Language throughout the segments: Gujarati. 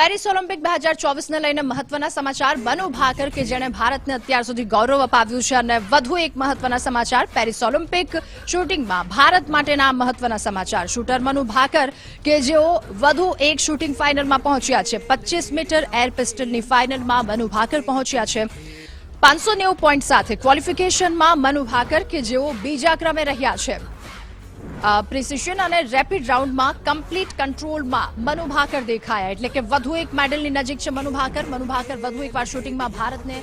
પેરિસ ઓલિમ્પિક બે હજાર ચોવીસને લઈને મહત્વના સમાચાર. મનુ ભાકર કે જેણે ભારતને અત્યાર સુધી ગૌરવ અપાવ્યું છે અને વધુ એક મહત્વના સમાચાર પેરિસ ઓલિમ્પિક શૂટિંગમાં. ભારત માટેના મહત્વના સમાચાર. શૂટર મનુ ભાકર કે જેઓ વધુ એક શૂટિંગ ફાઇનલમાં પહોંચ્યા છે. પચીસ મીટર એર પિસ્ટલની ફાઇનલમાં મનુ ભાકર પહોંચ્યા છે. પાંચસો નેવું પોઈન્ટ સાથે ક્વોલિફિકેશનમાં મનુ ભાકર કે જેઓ બીજા ક્રમે રહ્યા છે. પ્રિસિશન અને રેપિડ રાઉન્ડમાં કમ્પ્લીટ કંટ્રોલમાં મનુ ભાકર દેખાયા. એટલે કે વધુ એક મેડલની નજીક છે મનુ ભાકર. મનુ ભાકર વધુ એકવાર શૂટિંગમાં ભારતને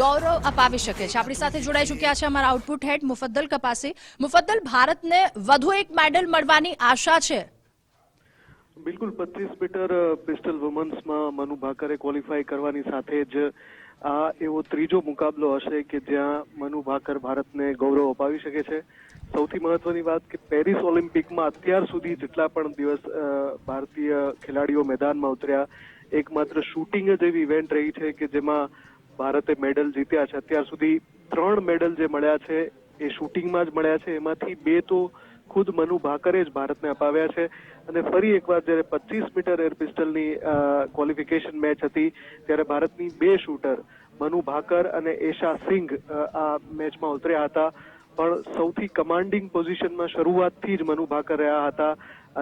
ગૌરવ અપાવી શકે છે. આપણી સાથે જોડાઈ ચૂક્યા છે અમારા આઉટપુટ હેડ મુફદ્દલ કપાસી. મુફદ્દલ, ભારતને વધુ એક મેડલ મળવાની આશા છે? બિલકુલ, પચીસ મીટર પિસ્ટલ વુમન્સમાં મનુ ભાકરે ક્વોલિફાય કરવાની સાથે જ આ એવો ત્રીજો મુકાબલો હશે કે જ્યાં મનુ ભાકર ભારતને ગૌરવ અપાવી શકે છે. સૌથી મહત્વની વાત કે પેરિસ ઓલિમ્પિકમાં અત્યાર સુધી જેટલા પણ દિવસ ભારતીય ખેલાડીઓ મેદાનમાં ઉતર્યા, એકમાત્ર શૂટિંગ જ એવી ઇવેન્ટ રહી છે કે જેમાં ભારતે મેડલ જીત્યા છે. અત્યાર સુધી ત્રણ મેડલ જે મળ્યા છે, એ શૂટિંગમાં જ મળ્યા છે. એમાંથી બે તો ખુદ મનુ ભાકરે જ ભારતને અપાવ્યા છે. અને ફરી એકવાર જ્યારે પચીસ મીટર એર પિસ્ટલની ક્વોલિફિકેશન મેચ હતી, ત્યારે ભારતની બે શૂટર મનુ ભાકર અને એશા સિંઘ આ મેચમાં ઉતર્યા હતા. પણ સૌથી કમાન્ડિંગ પોઝિશનમાં શરૂઆતથી જ મનુ ભાકર રહ્યા હતા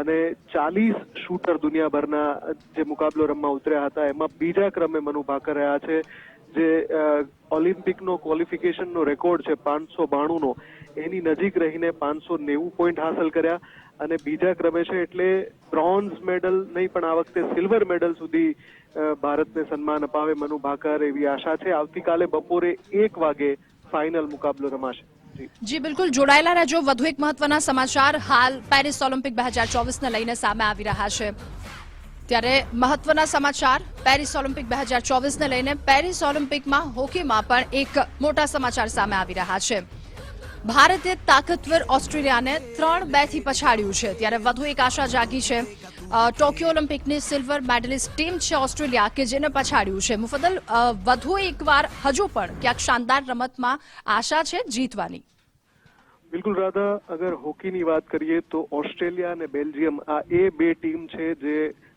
અને ચાલીસ શૂટર દુનિયાભરના જે મુકાબલો રમવા ઉતર્યા હતા, એમાં બીજા ક્રમે મનુ ભાકર રહ્યા છે, જે ઓલિમ્પિકનો ક્વોલિફિકેશનનો રેકોર્ડ છે પાંચસો બાણુંનો, એની નજીક રહીને પાંચસો નેવું પોઈન્ટ હાંસલ કર્યા અને બીજા ક્રમે છે એટલે બ્રોન્ઝ મેડલ નહીં પણ આ વખતે સિલ્વર મેડલ સુધી ભારતને સન્માન અપાવે મનુ ભાકર એવી આશા છે. આવતીકાલે બપોરે એક વાગે ફાઇનલ મુકાબલો રમાશે. જી, બિલકુલ. જોડાયેલા રહેજો. વધુ એક મહત્વના સમાચાર. હાલ પેરિસ ઓલિમ્પિક બે હજાર ચોવીસને લઈને સામે આવી રહ્યા છે. ત્યારે મહત્વના સમાચાર. પેરિસ ઓલિમ્પિક બે હજાર ચોવીસને લઈને પેરિસ ઓલિમ્પિકમાં હોકીમાં પણ એક મોટા સમાચાર સામે આવી રહ્યા છે. ભારતે તાકતવર ઓસ્ટ્રેલિયાને ત્રણ બેથી પછાડ્યું છે. ત્યારે વધુ એક આશા જાગી છે. ટોક્યો ઓલિમ્પિકની સિલ્વર મેડલિસ્ટ ટીમ છે ઓસ્ટ્રેલિયા કે જેને પછાડ્યું છે. મુફદલ વધુ એકવાર હજુ પણ ક્યાંક શાનદાર રમતમાં આશા છે જીતવાની. બિલકુલ રાધા, અગર હોકીની વાત કરીએ તો ઓસ્ટ્રેલિયા અને બેલ્જિયમ આ એ બે ટીમ છે જે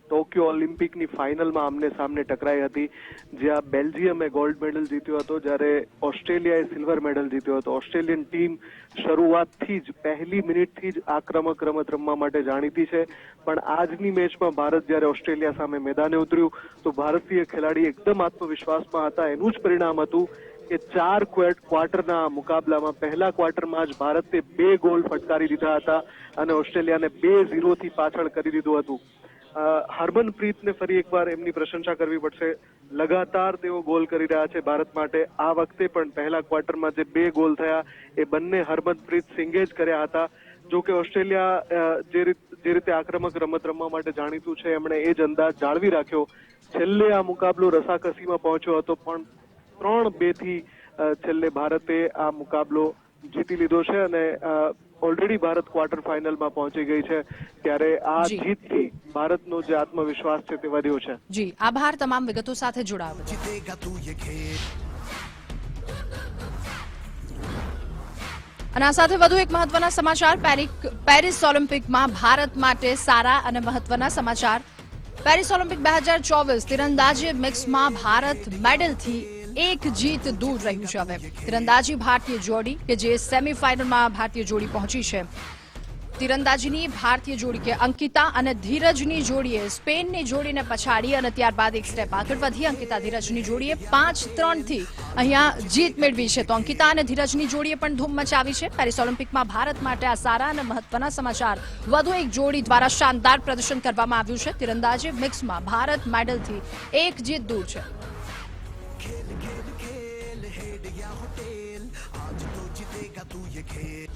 ટોક્યો ઓલિમ્પિકની ફાઇનલમાં આમને સામને ટકરાઈ હતી. જ્યાં બેલ્જિયમે ગોલ્ડ મેડલ જીત્યો હતો, જ્યારે ઓસ્ટ્રેલિયાએ સિલ્વર મેડલ જીત્યો હતો. ઓસ્ટ્રેલિયન ટીમ શરૂઆતથી જ, પહેલી મિનિટથી જ આક્રમક રમત રમવા માટે જાણીતી છે. પણ આજની મેચમાં ભારત જ્યારે ઓસ્ટ્રેલિયા સામે મેદાને ઉતર્યું, તો ભારતીય ખેલાડી એકદમ આત્મવિશ્વાસમાં હતા. એનું જ પરિણામ હતું કે ચાર ક્વાર્ટરના મુકાબલામાં પહેલા ક્વાર્ટરમાં જ ભારતે બે ગોલ ફટકારી દીધા હતા અને ઓસ્ટ્રેલિયાને બે ઝીરોથી પાછળ કરી દીધું હતું. હરમનપ્રીતને ફરી એકવાર એમની પ્રશંસા કરવી પડશે. લગાતાર તેઓ ગોલ કરી રહ્યા છે ભારત માટે. આ વખતે પણ પહેલા ક્વાર્ટરમાં જે બે ગોલ થયા, એ બંને હરમનપ્રીત સિંઘે જ કર્યા હતા. જો કે ઓસ્ટ્રેલિયા જે જે રીતે આક્રમક રમત રમવા માટે જાણીતું છે, એમણે એ જ અંદાજ જાળવી રાખ્યો. છેલ્લે આ મુકાબલો રસાકસીમાં પહોંચ્યો હતો, પણ ત્રણ બેથી છેલ્લે ભારતે આ મુકાબલો જીતી લીધો છે અને ઓલરેડી ભારત ક્વાર્ટર ફાઇનલમાં પહોંચી ગઈ છે. ત્યારે આ જીતથી ભારતનો જે આત્મવિશ્વાસ છે તે વધ્યો છે. જી. આભાર તમામ વિગતો સાથે અને આ સાથે વધુ એક મહત્વના સમાચાર. પેરિસ ઓલિમ્પિકમાં ભારત માટે સારા અને મહત્વના સમાચાર. પેરિસ ઓલિમ્પિક બે હજાર ચોવીસ તીરંદાજી મિક્સમાં ભારત મેડલથી એક જીત દૂર રહ્યું છે હવે. તીરંદાજી ભારતીય જોડી, કે જે સેમીફાઇનલમાં ભારતીય જોડી પહોંચી છે. તીરંદાજીની ભારતીય જોડી કે અંકિતા અને ધીરજની જોડીએ સ્પેનની જોડીને પછાડી અને ત્યારબાદ એક સ્ટેપ આગળ વધી. અંકિતા ધીરજની જોડીએ પાંચ ત્રણથી અહીંયા જીત મેળવી છે. તો અંકિતા અને ધીરજની જોડીએ પણ ધૂમ મચાવી છે. પેરિસ ઓલિમ્પિકમાં ભારત માટે આ સારા અને મહત્વના સમાચાર. વધુ એક જોડી દ્વારા શાનદાર પ્રદર્શન કરવામાં આવ્યું છે. તીરંદાજી મિક્સમાં ભારત મેડલથી એક જીત દૂર છે. Pega tu e.